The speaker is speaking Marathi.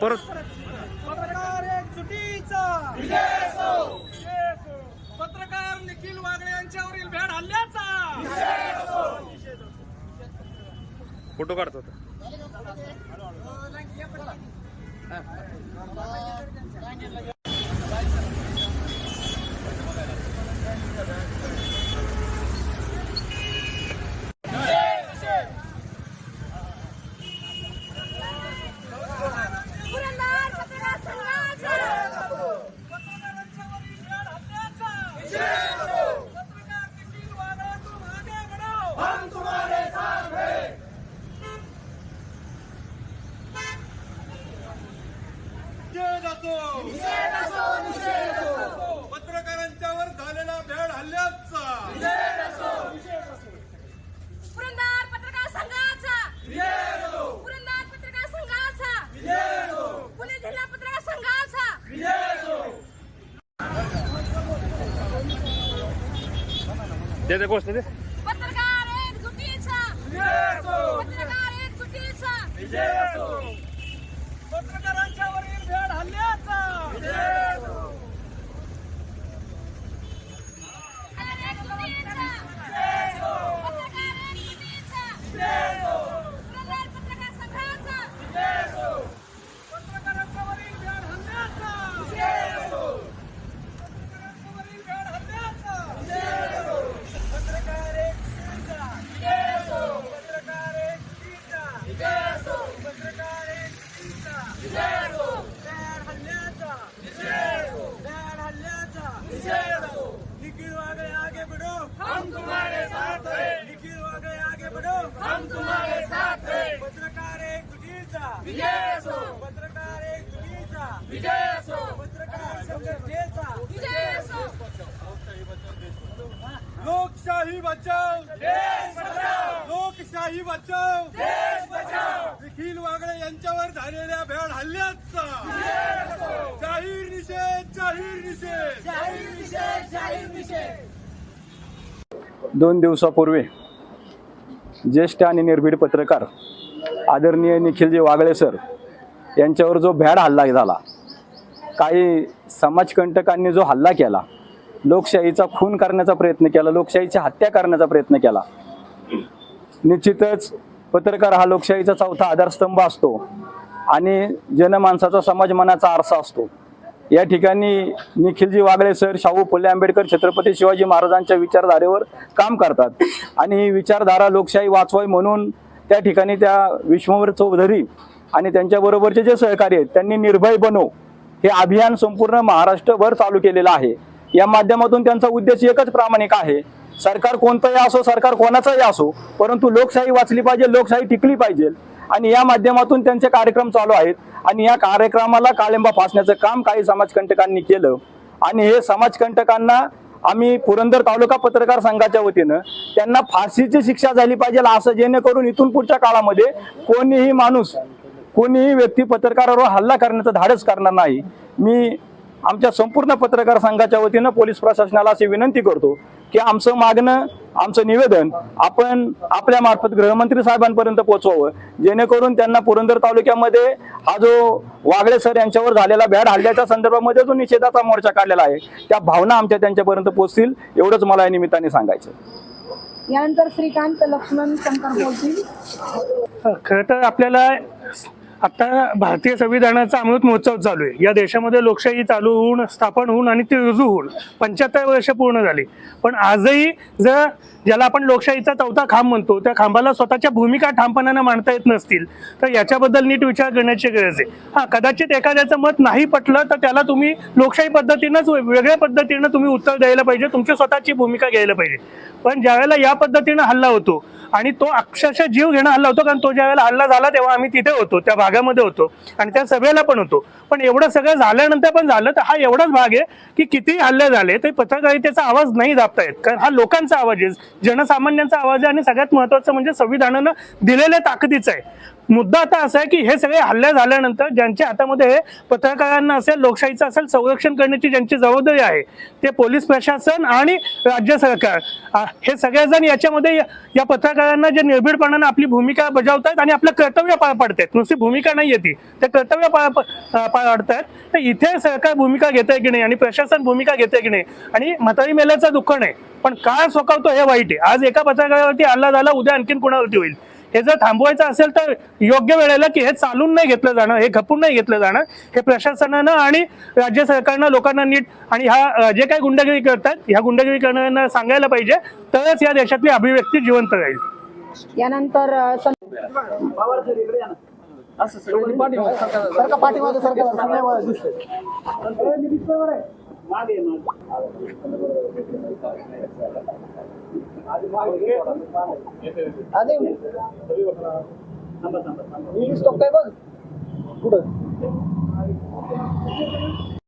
परत पत्रकार एक सुटीचा पत्रकार निखिल वागळे यांच्यावरील भ्याड हल्ल्याचा फोटो काढतो आता. पुरंदर पत्रकार संघाचा पत्रकारांच्यावरील भ्याड हल्ल्याचा पत्रकार निखिल वागळे तुम आगे बढ़ो हम तुम्हारे साथ हैं पत्रकारांच्यावर झालेला भ्याड हल्ल्याचा. पुरंदर पत्रकार संघाचा. पुरंदर पत्रकार संघाचा. पुणे जिल्हा पत्रकार संघाचा. दे दे गोष्ट दे. पत्रकार एक जुटीचा पत्रकार एक जुटीचा पत्रकारांच्यावरील भ्याड हल्ल्याचा पत्रकार एक जुटीचा पत्रकार एक जुटीचा पुरंदर पत्रकार संघाचा पत्रकारांच्यावरील भ्याड हल्ल्याचा पत्रकारांच्यावरील भ्याड हल्ल्याचा पत्रकार एक चुकीचा पत्रकार एक चुकीचा पत्रकार एक चुकीचा भ्याड हल्ल्याचा भ्याड हल्ल्याचा निखिल वागळे आगे बढ़ो हम तुम्हारे साथ हैं निखिल वागळे आगे बढ़ो हम तुम्हारे साथ हैं पत्रकार एक चुकीचा पत्रकार एक चुकीचा पत्रकार संघटनेचा विजय असो लोकशाही बचाव! देश बचाव! लोकशाही बचाव! देश बचाव! निखिल वागळे यांच्यावर झालेल्या भ्याड हल्ल्याचा! जाहीर निषेध जाहीर निषेध! जाहीर निषेध जाहीर निषेध! दोन दिवसापूर्वी ज्येष्ठ आणि निर्भीड पत्रकार आदरणीय निखिलजी वागळे सर यांच्यावर जो भ्याड हल्ला झाला काही समाजकंटकांनी जो हल्ला केला लोकशाहीचा खून करण्याचा प्रयत्न केला लोकशाहीची हत्या करण्याचा प्रयत्न केला. निश्चितच पत्रकार हा लोकशाहीचा चौथा आधारस्तंभ असतो आणि जनमानसाचा समाज मनाचा आरसा असतो. या ठिकाणी निखिलजी वागळे सर शाहू फुले आंबेडकर छत्रपती शिवाजी महाराजांच्या विचारधारेवर काम करतात. आणि ही विचारधारा लोकशाही वाचवाय म्हणून त्या ठिकाणी त्या विश्वभर चौधरी आणि त्यांच्याबरोबरचे जे सहकारी आहेत त्यांनी निर्भय बनो हे अभियान संपूर्ण महाराष्ट्रभर चालू केलेलं आहे. या माध्यमातून त्यांचा उद्देश एकच प्रामाणिक आहे. सरकार कोणतंही असो सरकार कोणाचंही असो परंतु लोकशाही वाचली पाहिजे लोकशाही टिकली पाहिजे. आणि या माध्यमातून त्यांचे कार्यक्रम चालू आहेत. आणि या कार्यक्रमाला काळिंबा फासण्याचं काम काही समाजकंटकांनी केलं. आणि हे समाजकंटकांना आम्ही पुरंदर तालुका पत्रकार संघाच्या वतीनं त्यांना फाशीची शिक्षा झाली पाहिजे असं जेणेकरून इथून पुढच्या काळामध्ये कोणीही माणूस कोणीही व्यक्ती पत्रकारावर हल्ला करण्याचं धाडस करणार नाही. मी आमच्या संपूर्ण पत्रकार संघाच्या वतीनं पोलीस प्रशासनाला अशी विनंती करतो की आमचं मागणं आमचं निवेदन आपण आपल्या मार्फत गृहमंत्री साहेबांपर्यंत पोहोचवावं. जेणेकरून त्यांना पुरंदर तालुक्यामध्ये हा जो वागळे सर यांच्यावर झालेला भ्याड हल्ल्याच्या संदर्भामध्ये जो निषेधाचा मोर्चा काढलेला आहे त्या भावना आमच्या त्यांच्यापर्यंत पोहोचतील एवढंच मला या निमित्ताने सांगायचं यानंतर श्रीकांत लक्ष्मण शंकर बोलतील. खरं तर आपल्याला आता भारतीय संविधानाचा अमृत महोत्सव चालू आहे. या देशामध्ये लोकशाही चालू होऊन स्थापन होऊन आणि ती रुजू होऊन पंच्याहत्तर वर्ष पूर्ण झाली. पण आजही जर ज्याला आपण लोकशाहीचा चौथा खांब म्हणतो त्या खांबाला स्वतःच्या भूमिका ठामपणानं मांडता येत नसतील तर याच्याबद्दल नीट विचार करण्याची गरज आहे. हा कदाचित एखाद्याचं मत नाही पटलं तर त्याला तुम्ही लोकशाही पद्धतीनंच वेगळ्या पद्धतीनं तुम्ही उत्तर द्यायला पाहिजे तुमची स्वतःची भूमिका घ्यायला पाहिजे. पण ज्यावेळेला या पद्धतीनं हल्ला होतो आणि तो अक्षरशः जीव घेणं हल्ला होतो कारण तो ज्यावेळेला हल्ला झाला तेव्हा आम्ही तिथे होतो त्या भागामध्ये होतो. आणि त्या सभेला पण होतो. पण एवढं सगळं झाल्यानंतर पण झालं तर हा एवढाच भाग आहे की किती हल्ले झाले तरी पत्रकारितेचा आवाज नाही दाबता येत. कारण हा लोकांचा आवाज आहे जनसामान्यांचा आवाज आहे आणि सगळ्यात महत्वाचं म्हणजे संविधानानं दिलेल्या ताकदीचा आहे. मुद्दा आता असा आहे की हे सगळे हल्ले झाल्यानंतर ज्यांच्या हातामध्ये पत्रकारांना असेल लोकशाहीचं असेल संरक्षण करण्याची ज्यांची जबाबदारी आहे ते पोलीस प्रशासन आणि राज्य सरकार हे सगळेजण याच्यामध्ये या- पत्रकारांना जे निर्भीडपणानं आपली भूमिका बजावतात आणि आपलं कर्तव्य पार पाडतात नुसती भूमिका नाही येते ते. कर्तव्य पार प- पार पाडतात तर इथे सरकार भूमिका घेते की नाही आणि प्रशासन भूमिका घेते की नाही? आणि म्हातारी मेल्याचं दुःख नाही. पण काळ सोकावतो हे वाईट आहे. आज एका पत्रकारावरती हल्ला झाला उद्या आणखीन कुणावरती होईल? हे जर थांबवायचं असेल तर योग्य वेळेला की हे चालून नाही घेतलं जाणं हे खपून नाही घेतलं जाणं हे प्रशासनानं आणि राज्य सरकारनं लोकांना नीट आणि ह्या जे काही गुंडगिरी करतात ह्या गुंडगिरी करणाऱ्यांना सांगायला पाहिजे. तरच या देशातली अभिव्यक्ती जिवंत राहील. यानंतर अ, सं- इंग्लिश टोक काय बघ? कुठं?